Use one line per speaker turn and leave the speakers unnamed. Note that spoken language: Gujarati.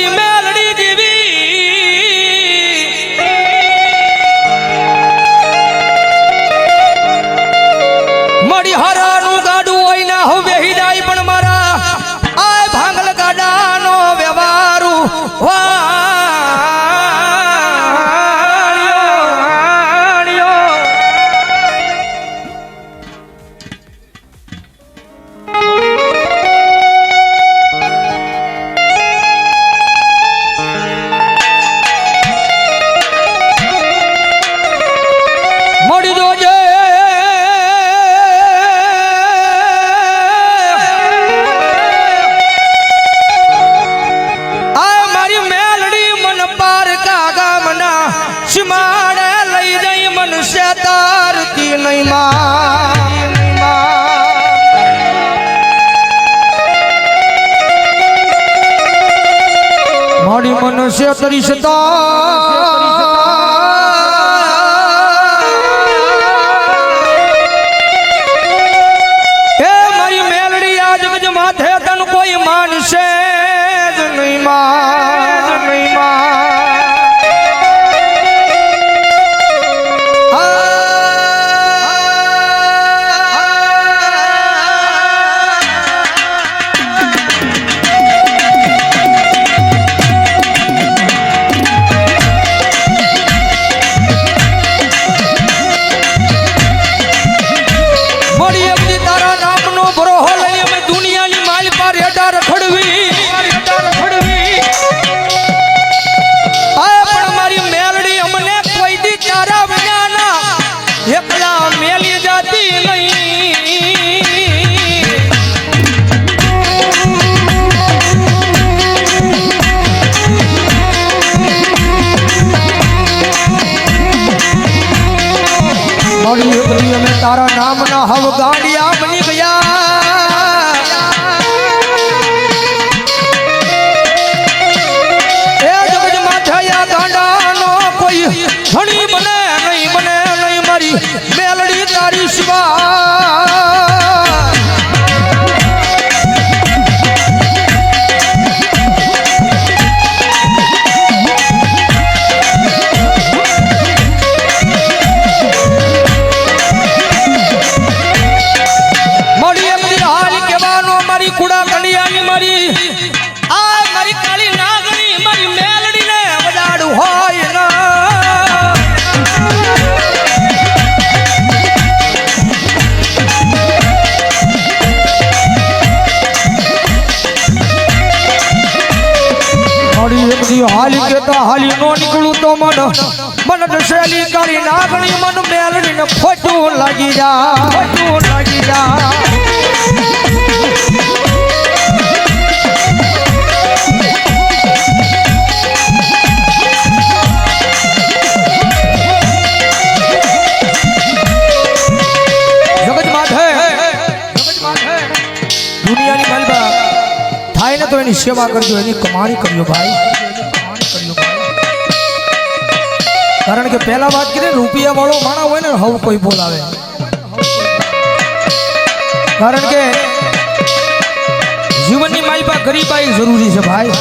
મારી મેલડી દેવી મારી હરા મહિમા મારી મનુષ્ય તરી સતા. મોડી અબજી અમે તારા નામના હવ ગાડિયા બની ગયા. એ જગજ માથાયા ગાંડાનો કોઈ ધણી બને નહીં બને નહીં મારી મેલડી તારી શિવા. મોડી હાલી કેતા હાલી નો નીકળું તો મન. મન દશેલી કાળી નાગણી મન મેલડીને ખોટું લાગી જા ખોટું લાગી જા દુનિયાની માલબા થાય ને તો એની સેવા કરજો, એની કમાણી કરજો ભાઈ. કારણ કે પહેલા વાત કરીએ રૂપિયા વાળો માણા હોય ને, હવ કોઈ બોલાવે. કારણ કે જીવનની માલબા ગરીબાઈ જરૂરી છે ભાઈ.